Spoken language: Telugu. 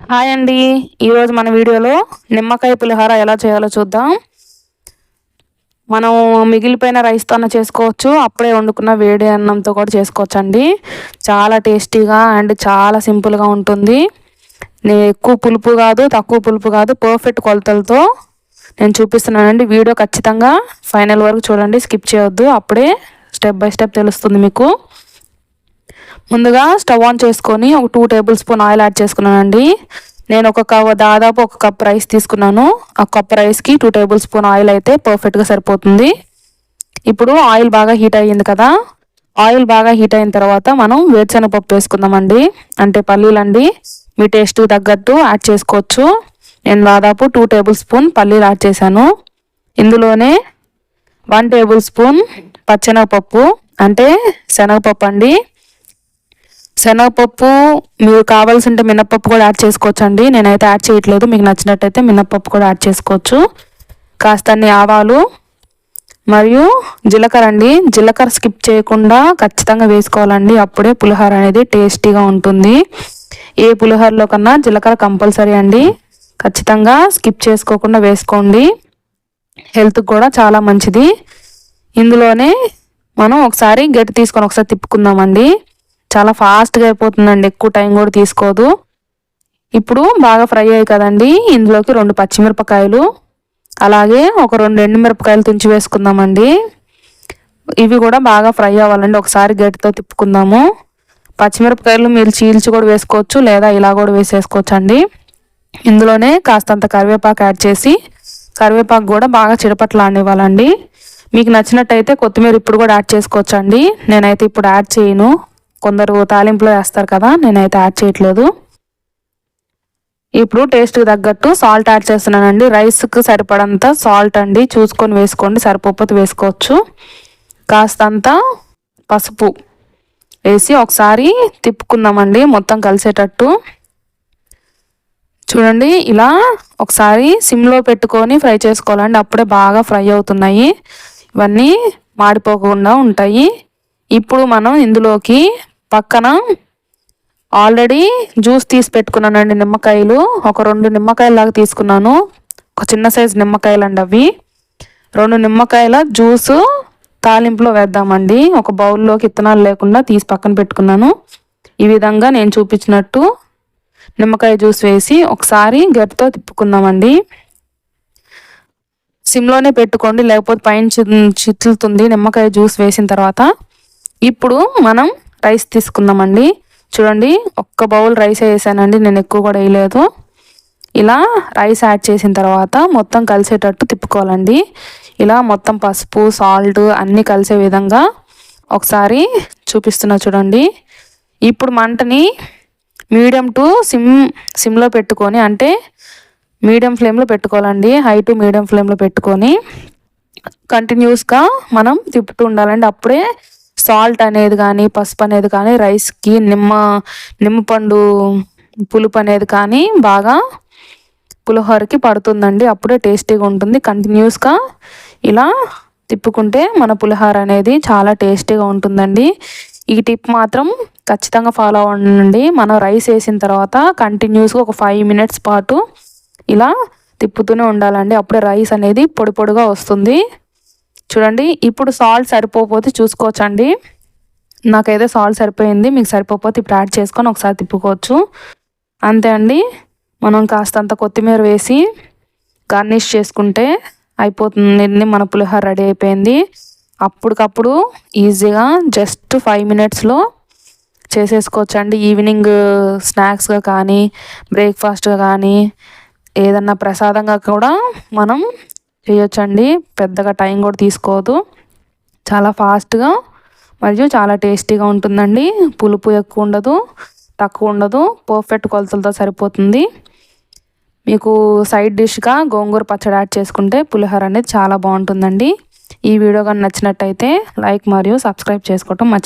హాయ్ అండి. ఈరోజు మన వీడియోలో నిమ్మకాయ పులిహోర ఎలా చేయాలో చూద్దాం. మనం మిగిలిపోయిన రైస్తో చేసుకోవచ్చు. అప్పుడే వండుకున్న వేడి అన్నంతో కూడా చేసుకోవచ్చు అండి చాలా టేస్టీగా అండ్ చాలా సింపుల్గా ఉంటుంది. నేను ఎక్కువ పులుపు కాదు తక్కువ పులుపు కాదు పర్ఫెక్ట్ కొలతలతో నేను చూపిస్తున్నానండి. వీడియో ఖచ్చితంగా ఫైనల్ వరకు చూడండి. స్కిప్ చేయొద్దు. అప్పుడే స్టెప్ బై స్టెప్ తెలుస్తుంది మీకు. ముందుగా స్టవ్ ఆన్ చేసుకొని ఒక two tablespoon oil add చేసుకున్నానండి. నేను ఒక కప్ దాదాపు ఒక కప్ రైస్ తీసుకున్నాను. ఆ కప్ రైస్కి టూ టేబుల్ స్పూన్ ఆయిల్ అయితే పర్ఫెక్ట్గా సరిపోతుంది. ఇప్పుడు ఆయిల్ బాగా హీట్ అయ్యింది కదా ఆయిల్ బాగా హీట్ అయిన తర్వాత మనం వేరుశనగపప్పు వేసుకుందామండి. అంటే పల్లీలండి. మీ టేస్ట్ తగ్గట్టు యాడ్ చేసుకోవచ్చు. నేను దాదాపు టూ టేబుల్ స్పూన్ పల్లీలు యాడ్ చేశాను. ఇందులోనే వన్ టేబుల్ స్పూన్ పచ్చెనగపప్పు అంటే శనగపప్పు అండి. శనగపప్పు మీరు కావాల్సింటే మినప్పప్పు కూడా యాడ్ చేసుకోవచ్చు అండి నేనైతే యాడ్ చేయట్లేదు. మీకు నచ్చినట్టయితే మినప్పప్పు కూడా యాడ్ చేసుకోవచ్చు. కాస్తన్ని ఆవాలు మరియు జీలకర్ర అండి. జీలకర్ర స్కిప్ చేయకుండా ఖచ్చితంగా వేసుకోవాలండి. అప్పుడే పులిహోర అనేది టేస్టీగా ఉంటుంది. ఏ పులిహోరలో కన్నా జీలకర్ర కంపల్సరీ అండి. ఖచ్చితంగా స్కిప్ చేసుకోకుండా వేసుకోండి. హెల్త్కి కూడా చాలా మంచిది. ఇందులోనే మనం ఒకసారి గట్టి తీసుకొని ఒకసారి తిప్పుకుందామండి. చాలా ఫాస్ట్గా అయిపోతుందండి. ఎక్కువ టైం కూడా తీసుకోదు. ఇప్పుడు బాగా ఫ్రై అయ్యాయి కదండి. ఇందులోకి రెండు పచ్చిమిరపకాయలు అలాగే ఒక రెండు ఎండుమిరపకాయలు తుంచి వేసుకుందామండి. ఇవి కూడా బాగా ఫ్రై అవ్వాలండి. ఒకసారి గట్టితో తిప్పుకుందాము. పచ్చిమిరపకాయలు మీరు చీల్చి కూడా వేసుకోవచ్చు లేదా ఇలా కూడా వేసేసుకోవచ్చు అండి ఇందులోనే కాస్తంత కరివేపాకు యాడ్ చేసి కరివేపాకు కూడా బాగా చిడపట్లాడివ్వాలండి మీకు నచ్చినట్టయితే కొత్తిమీర ఇప్పుడు కూడా యాడ్ చేసుకోవచ్చండి. నేనైతే ఇప్పుడు యాడ్ చేయను. కొందరు తాలింపులో వేస్తారు కదా నేనైతే యాడ్ చేయట్లేదు. ఇప్పుడు టేస్ట్కి తగ్గట్టు సాల్ట్ యాడ్ చేస్తున్నానండి. రైస్కి సరిపడంత సాల్ట్ అండి. చూసుకొని వేసుకోండి. సరిపోతే వేసుకోవచ్చు. కాస్తంత పసుపు వేసి ఒకసారి తిప్పుకుందామండి. మొత్తం కలిసేటట్టు. చూడండి ఇలా ఒకసారి సిమ్లో పెట్టుకొని ఫ్రై చేసుకోవాలండి. అప్పుడే బాగా ఫ్రై అవుతున్నాయి. ఇవన్నీ మాడిపోకుండా ఉంటాయి. ఇప్పుడు మనం ఇందులోకి పక్కన ఆల్రెడీ జ్యూస్ తీసి పెట్టుకున్నానండి నిమ్మకాయలు. ఒక రెండు నిమ్మకాయలు లాగా తీసుకున్నాను. ఒక చిన్న సైజు నిమ్మకాయలు అండి అవి. రెండు నిమ్మకాయల జ్యూసు తాలింపులో వేద్దామండి. ఒక బౌల్లోకి ఇత్తనాలు లేకుండా తీసి పక్కన పెట్టుకున్నాను. ఈ విధంగా నేను చూపించినట్టు నిమ్మకాయ జ్యూస్ వేసి ఒకసారి గట్టితో తిప్పుకుందామండి. సిమ్లోనే పెట్టుకోండి లేకపోతే పైన చిట్లుతుంది నిమ్మకాయ జ్యూస్ వేసిన తర్వాత. ఇప్పుడు మనం రైస్ తీసుకుందామండి. చూడండి ఒక్క బౌల్ రైస్ వేసానండి నేను ఎక్కువ కూడా వేయలేదు. ఇలా రైస్ యాడ్ చేసిన తర్వాత మొత్తం కలిసేటట్టు తిప్పుకోవాలండి. ఇలా మొత్తం పసుపు సాల్ట్ అన్నీ కలిసే విధంగా ఒకసారి చూపిస్తున్నా చూడండి. ఇప్పుడు మంటని మీడియం టు సిమ్ సిమ్లో పెట్టుకొని అంటే మీడియం ఫ్లేమ్లో పెట్టుకోవాలండి. హై టు మీడియం ఫ్లేమ్లో పెట్టుకొని కంటిన్యూస్గా మనం తిప్పుతూ ఉండాలండి. అప్పుడే సాల్ట్ అనేది కానీ పసుపు అనేది కానీ రైస్కి నిమ్మ నిమ్మపండు పులుపు అనేది కానీ బాగా పులిహోరకి పడుతుందండి. అప్పుడే టేస్టీగా ఉంటుంది. కంటిన్యూస్గా ఇలా తిప్పుకుంటే మన పులిహోర అనేది చాలా టేస్టీగా ఉంటుందండి. ఈ టిప్ మాత్రం ఖచ్చితంగా ఫాలో అవ్వండి. మనం రైస్ వేసిన తర్వాత కంటిన్యూస్గా ఒక ఫైవ్ మినిట్స్ పాటు ఇలా తిప్పుతూనే ఉండాలండి. అప్పుడే రైస్ అనేది పొడి పొడిగా వస్తుంది. చూడండి. ఇప్పుడు సాల్ట్ సరిపోకపోతే చూసుకోవచ్చండి. నాకైతే సాల్ట్ సరిపోయింది. మీకు సరిపోకపోతే ఇప్పుడు యాడ్ చేసుకొని ఒకసారి తిప్పుకోవచ్చు. అంతే అండి. మనం కాస్తంత కొత్తిమీర వేసి గార్నిష్ చేసుకుంటే అయిపోతుంది. మన పులిహోర రెడీ అయిపోయింది. అప్పటికప్పుడు ఈజీగా జస్ట్ ఫైవ్ మినిట్స్లో చేసేసుకోవచ్చు అండి ఈవినింగ్ స్నాక్స్గా కానీ బ్రేక్ఫాస్ట్గా కానీ ఏదన్నా ప్రసాదంగా కూడా మనం చేయొచ్చండి. పెద్దగా టైం కూడా తీసుకోదు. చాలా ఫాస్ట్గా మరియు చాలా టేస్టీగా ఉంటుందండి. పులుపు ఎక్కువ ఉండదు తక్కువ ఉండదు. పర్ఫెక్ట్ కొలతలతో సరిపోతుంది. మీకు సైడ్ డిష్గా గోంగూర పచ్చడి యాడ్ చేసుకుంటే పులిహోర అనేది చాలా బాగుంటుందండి. ఈ వీడియో కానీ నచ్చినట్టయితే లైక్ మరియు సబ్స్క్రైబ్ చేసుకోవటం మర్చి